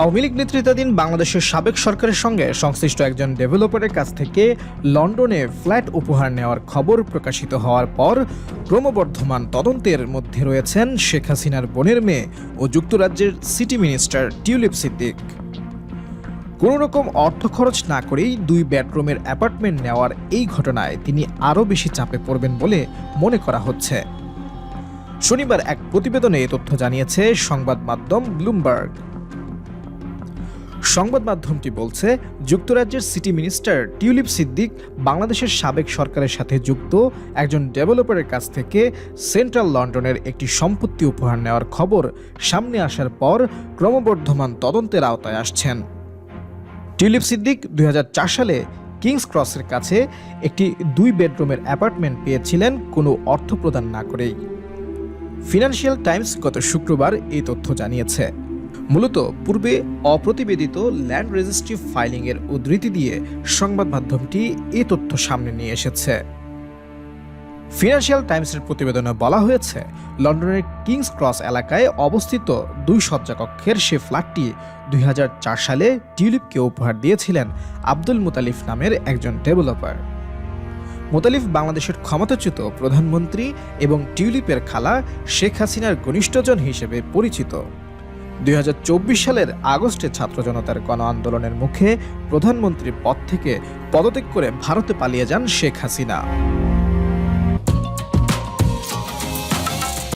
আওয়ামী লীগ নেতৃত্বাধীন বাংলাদেশের সাবেক সরকারের সঙ্গে সংশ্লিষ্ট একজন ডেভেলপারের কাছ থেকে লন্ডনে ফ্ল্যাট উপহার নেওয়ার খবর প্রকাশিত হওয়ার পর ক্রমবর্ধমান তদন্তের মধ্যে রয়েছেন শেখ হাসিনার বোনের মেয়ে ও যুক্তরাজ্যের সিটি মিনিস্টার টিউলিপ সিদ্দিক। কোনো রকম অর্থ খরচ না করেই দুই বেডরুমের অ্যাপার্টমেন্ট নেওয়ার এই ঘটনায় তিনি আরও বেশি চাপে পড়বেন বলে মনে করা হচ্ছে। শনিবার এক প্রতিবেদনে এ তথ্য জানিয়েছে সংবাদ মাধ্যম ব্লুমবার্গ। সংবাদ মাধ্যমটি বলছে, যুক্তরাজ্যের সিটি মিনিস্টার টিউলিপ সিদ্দিক বাংলাদেশের সাবেক সরকারের সাথে যুক্ত একজন ডেভেলপারের কাছ থেকে সেন্ট্রাল লন্ডনের একটি সম্পত্তি উপহার নেওয়ার খবর সামনে আসার পর ক্রমবর্ধমান তদন্তের আওতায় আসছেন। টিউলিপ সিদ্দিক দুই হাজার চার সালে কিংস ক্রসের কাছে একটি দুই বেডরুমের অ্যাপার্টমেন্ট পেয়েছিলেন কোনো অর্থ প্রদান না করেই। ফিনান্সিয়াল টাইমস গত শুক্রবার এই তথ্য জানিয়েছে। মূলত পূর্বে অপ্রতিবেদিত ল্যান্ড রেজিস্ট্রি ফাইলিংয়ের উদ্ধৃতি দিয়ে সংবাদ মাধ্যমটি এই তথ্য সামনে নিয়ে এসেছে। ফিনান্সিয়াল টাইমসের প্রতিবেদনে বলা হয়েছে, লন্ডনের কিংস ক্রস এলাকায় অবস্থিত দুই শয্যা কক্ষের সে ফ্ল্যাটটি দুই হাজার চার সালে টিউলিপকে উপহার দিয়েছিলেন আব্দুল মুতালিফ নামের একজন ডেভেলপার। মোতালিফ বাংলাদেশের ক্ষমতাচ্যুত প্রধানমন্ত্রী এবং টিউলিপের খালা শেখ হাসিনার ঘনিষ্ঠজন হিসেবে পরিচিত। দুই হাজার চব্বিশ সালের আগস্টে ছাত্র জনতার গণ আন্দোলনের মুখে প্রধানমন্ত্রী পদ থেকে পদত্যাগ করে ভারতে পালিয়ে যান শেখ হাসিনা।